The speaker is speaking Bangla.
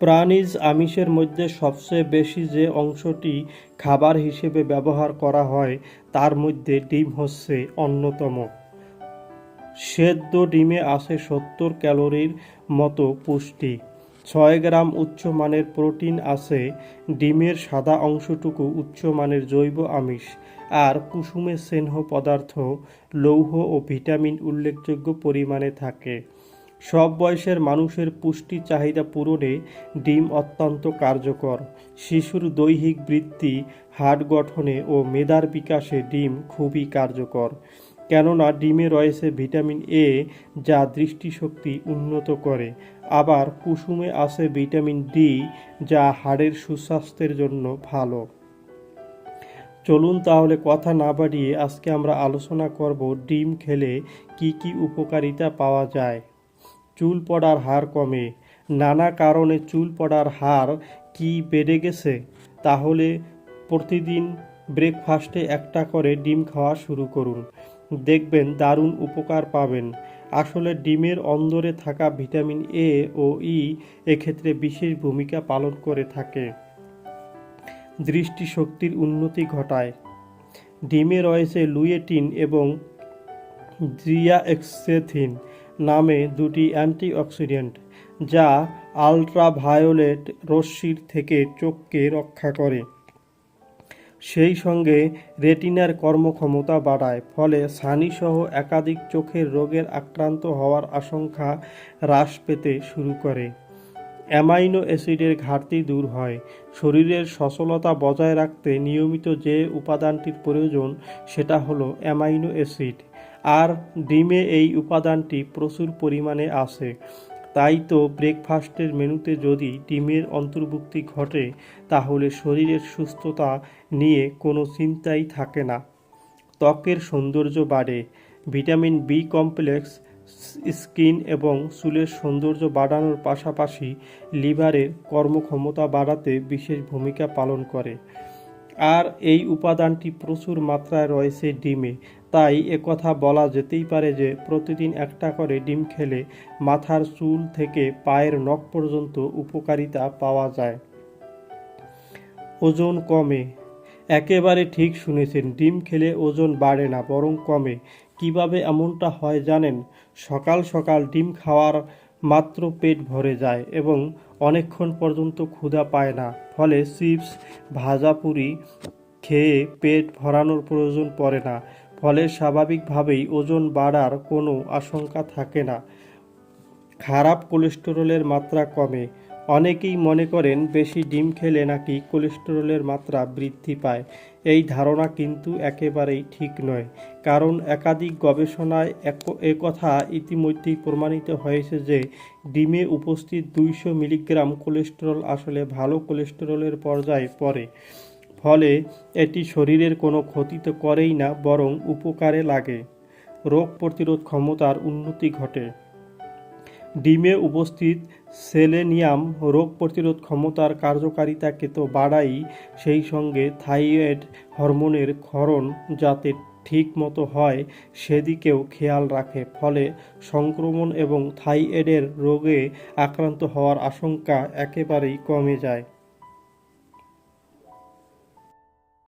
প্রাণীজ আমিষের মধ্যে সবচেয়ে বেশি যে অংশটি খাবার হিসেবে ব্যবহার করা হয়, তার মধ্যে ডিম হচ্ছে অন্যতম। সেদ্ধ ডিমে আছে সত্তর ক্যালোরির মতো পুষ্টি। ছয় গ্রাম উচ্চমানের প্রোটিন আছে, ডিমের সাদা অংশটুকু উচ্চমানের জৈব আমিষ। আর কুসুমের স্নেহ পদার্থ, লৌহ ও ভিটামিন উল্লেখযোগ্য পরিমাণে থাকে। সব বয়সের মানুষের পুষ্টি চাহিদা পূরণে ডিম অত্যন্ত কার্যকর। শিশুর দৈহিক বৃদ্ধি হাড় গঠনে ও মেধার বিকাশে ডিম খুবই কার্যকর। কেননা ডিমে রয়েছে ভিটামিন এ, যা দৃষ্টিশক্তি উন্নত করে। আবার কুসুমে আছে ভিটামিন ডি, যা হাড়ের সুস্বাস্থ্যের জন্য ভালো। চলুন তাহলে কথা না বাড়িয়ে আজকে আমরা আলোচনা করব ডিম খেলে কি কি উপকারিতা পাওয়া যায়। চুল পড়ার হার কমে। নানা কারণে চুল পড়ার হার কি বেড়ে গেছে? তাহলে প্রতিদিন ব্রেকফাস্টে একটা করে ডিম খাওয়া শুরু করুন। দেখবেন দারুণ উপকার পাবেন। আসলে ডিমের অন্দরে থাকা ভিটামিন এ ও ই এক্ষেত্রে বিশেষ ভূমিকা পালন করে থাকে। দৃষ্টিশক্তির উন্নতি ঘটায়। ডিমে রয়েছে লুয়েটিন এবং জিয়াএক্সেথিন নামে দুটি অ্যান্টিঅক্সিডেন্ট, যা আলট্রাভায়োলেট রশ্মির থেকে চোখকে রক্ষা করে। সেই সঙ্গে রেটিনার কর্মক্ষমতা বাড়ায়, ফলে ছানিসহ একাধিক চোখের রোগের আক্রান্ত হওয়ার আশঙ্কা হ্রাস পেতে শুরু করে। অ্যামাইনো অ্যাসিডের ঘাটতি দূর হয়। শরীরের সচলতা বজায় রাখতে নিয়মিত যে উপাদানটির প্রয়োজন, সেটা হলো অ্যামাইনো অ্যাসিড। আর ডিমে এই উপাদানটি প্রচুর পরিমাণে আছে। তাই তো ব্রেকফাস্টের মেনুতে যদি ডিমের অন্তর্ভুক্তি ঘটে, তাহলে শরীরের সুস্থতা নিয়ে কোনো চিন্তাই থাকে না। ত্বকের সৌন্দর্য বাড়ে। ভিটামিন বি কমপ্লেক্স, স্কিন এবং চুলের সৌন্দর্য বাড়ানোর পাশাপাশি লিভারের কর্মক্ষমতা বাড়াতে বিশেষ ভূমিকা পালন করে। আর এই উপাদানটি প্রচুর মাত্রায় রয়েছে ডিমে। তাই একথা বলা যেতেই পারে যে প্রতিদিন একটা করে ডিম খেলে মাথার চুল থেকে পায়ের নখ পর্যন্ত উপকারিতা পাওয়া যায়। ওজন কমে। একেবারে ঠিক শুনেছেন, ডিম খেলে ওজন বাড়ে না, বরং কমে। কীভাবে এমনটা হয় জানেন? সকাল সকাল ডিম খাওয়ার মাত্র পেট ভরে যায় এবং অনেকক্ষণ পর্যন্ত ক্ষুধা পায় না। ফলে চিপস, ভাজা পুরি খেয়ে পেট ভরানোর প্রয়োজন পড়ে না। ফলে স্বাভাবিকভাবেই ওজন বাড়ার কোনো আশঙ্কা থাকে না। খারাপ কোলেস্টেরলের মাত্রা কমে। অনেকেই মনে করেন বেশি ডিম খেলে নাকি কোলেস্টেরলের মাত্রা বৃদ্ধি পায়। এই ধারণা কিন্তু একেবারেই ঠিক নয়। কারণ একাধিক গবেষণায় এক একথা ইতিমধ্যেই প্রমাণিত হয়েছে যে ডিমে উপস্থিত দুইশো মিলিগ্রাম কোলেস্টেরল আসলে ভালো কোলেস্টেরলের পর্যায়ে পড়ে। ফলে এটি শরীরের কোনো ক্ষতি তো করেই না, বরং উপকারে লাগে। রোগ প্রতিরোধ ক্ষমতার উন্নতি ঘটে। ডিমে উপস্থিত সেলেনিয়াম রোগ প্রতিরোধ ক্ষমতার কার্যকারিতাকে তো বাড়াই, সেই সঙ্গে থাইরয়েড হরমোনের ক্ষরণ যাতে ঠিক মতো হয়, সেদিকেও খেয়াল রাখে। ফলে সংক্রমণ এবং থাইরয়েডের রোগে আক্রান্ত হওয়ার আশঙ্কা একেবারেই কমে যায়।